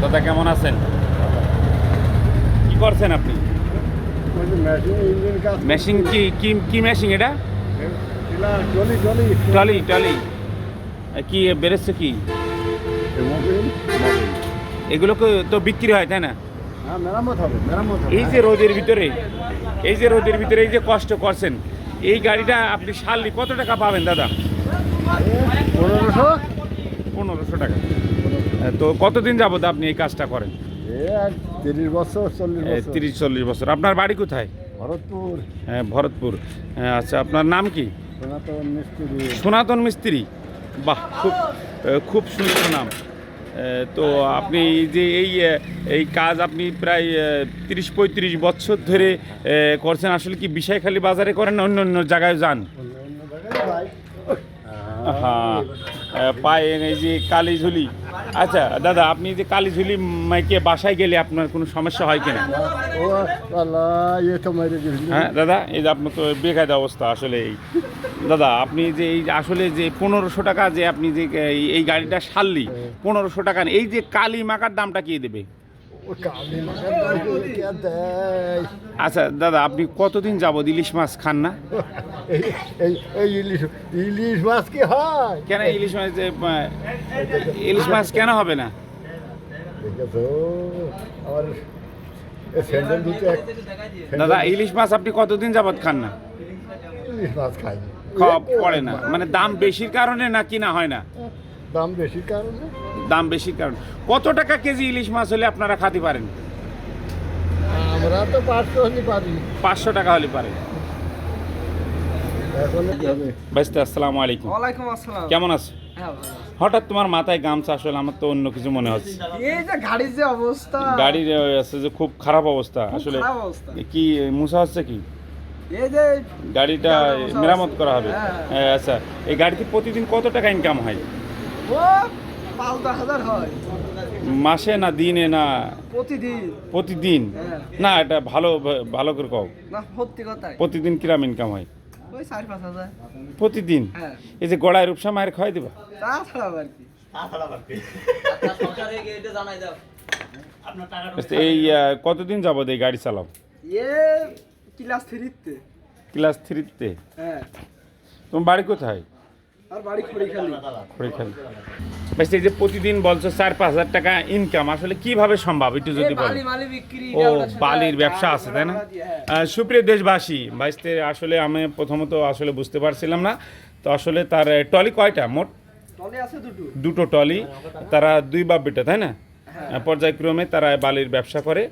দাদা কেমন আছেন? কি করছেন আপনি? মেশিন কি কি কি মেশিন এটা? টলি টলি কি বেরোচ্ছে কি? মোবিল এগুলো তো বিক্রি হয় তাই না? এই যে রোদের ভিতরে এই যে রোদের ভিতরে এই যে কষ্ট করছেন এই গাড়িটা আপনি সারলি কত টাকা পাবেন দাদা? পনেরোশো। পনেরোশো টাকা। তো কতদিন যাবত আপনি এই কাজটা করেন? তিরিশ বছর চল্লিশ বছর। তিরিশ চল্লিশ বছর। আপনার বাড়ি কোথায়? ভরতপুর। হ্যাঁ, ভরতপুর। আচ্ছা আপনার নাম কি? সনাতন মিস্ত্রি। সনাতন মিস্ত্রি? বাহ খুব খুব সুন্দর নাম। তো আপনি যে এই এই কাজ আপনি প্রায় তিরিশ পঁয়ত্রিশ বছর ধরে করছেন আসলে কি বিষয়খালী বাজারে করেন অন্য অন্য জায়গায় যান? হ্যাঁ পায়ে এই যে কালী ঝুলি। আচ্ছা দাদা, আপনি যে কালী ঝুলি মাইকে বাসায় গেলে আপনার কোনো সমস্যা হয় কিনা? হ্যাঁ দাদা, এই যে আপনার তো বেকায়দা অবস্থা আসলে এই। দাদা, আপনি যে এই আসলে যে পনেরোশো টাকা যে আপনি যে এই গাড়িটা সারলি, পনেরোশো টাকা, এই যে কালী মাকার দামটা কে দেবে? আচ্ছা দাদা আপনি কতদিন যাবত ইলিশ মাছ খান না? এই ইলিশ ইলিশ মাছ কি হয়? কেন ইলিশ মাছ ইলিশ মাছ কেন হবে না? দাদা ইলিশ মাছ আপনি কতদিন যাবত খান না? ইলিশ মাছ খাই খাওয়া পড়ে না। মানে দাম বেশির কারণে না কিনা হয় না? দাম বেশি কারণে? দাম বেশির কারণে। কত টাকা কেজি ইলিশ মাছ হলে আপনারা খাতে পারেন? আমরা তো পাঁচশো হলে পারি। পাঁচশো টাকা হলে পারেন। এখন হবে বাইস্তে আসসালামু আলাইকুম। ওয়ালাইকুম আসসালাম। কেমন আছো? হ্যাঁ। হঠাৎ তোমার মাথায় গামছা আসলে আমার তো অন্য কিছু মনে হচ্ছে। এই যে গাড়ির যে অবস্থা। গাড়ির আছে যে খুব খারাপ অবস্থা। আসলে কি মুসা হচ্ছে কি? এই যে গাড়িটা মেরামত করা হবে। হ্যাঁ। হ্যাঁ, আচ্ছা। এই গাড়িতে প্রতিদিন কত টাকা ইনকাম হয়? হয়। মাসে না দিনে না প্রতিদিন। প্রতিদিন? হ্যাঁ। না এটা ভালো ভালো করে কও। না সত্যি কথাই। প্রতিদিন কিরাম ইনকাম হয়? ওই চার পাঁচ হাজার। প্রতিদিন? হ্যাঁ। এই যে গড়ায় রূপসা মায়ের খাওয়াই দিবা? তাছাড়া আবার কি? আচ্ছা, এই কতদিন যাব এই গাড়ি চালাও? ক্লাস থ্রিতে। ক্লাস থ্রিতে? হ্যাঁ। তোমার বাড়ি কোথায়? আর বাড়ি বেশ এই যে প্রতিদিন বলছো চার পাঁচ হাজার টাকা ইনকাম আসলে কীভাবে সম্ভব? একটু যদি এই বলো। বালি মালি বিক্রি ও বালির ব্যবসা আছে তাই না? হ্যাঁ। সুপ্রিয় দেশবাসী বাইশতে আসলে আমি প্রথমত আসলে বুঝতে পারছিলাম না। তো আসলে তার টলি কয়টা? মোট? দুটো। দুটো টলি তারা দুই বাপ বেটা তাই না? পর্যায়ক্রমে তারা বালির ব্যবসা করে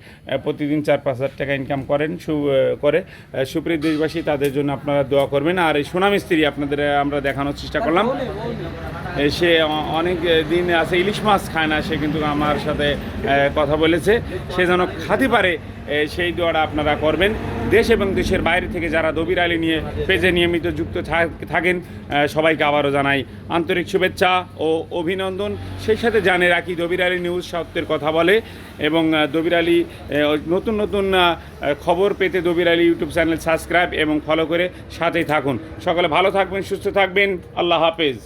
প্রতিদিন চার পাঁচ হাজার টাকা ইনকাম করেন, সু করে। সুপ্রিয় দেশবাসী, তাদের জন্য আপনারা দোয়া করবেন। আর এই সোনা মিস্ত্রি আপনাদের, আমরা দেখানোর চেষ্টা করলাম। সে অনেক দিন আছে, ইলিশ মাছ খায় না, সে কিন্তু আমার সাথে কথা বলেছে। সে যেন খাতে পারে সেই দোয়াটা আপনারা করবেন। দেশ এবং দেশের বাইরে থেকে যারা দবির আলী নিয়ে, পেজে নিয়মিত যুক্ত থাক- থাকেন সবাইকে আবারও জানাই আন্তরিক শুভেচ্ছা ও অভিনন্দন। সেই সাথে জানে রাখি, দবির আলী নিউজ সত্যের কথা বলে এবং দবির আলী নতুন নতুন খবর পেতে Dabir Ali YouTube channel subscribe এবং ফলো করে সাথেই থাকুন। সকলে ভালো থাকবেন, সুস্থ থাকবেন। আল্লাহ হাফেজ।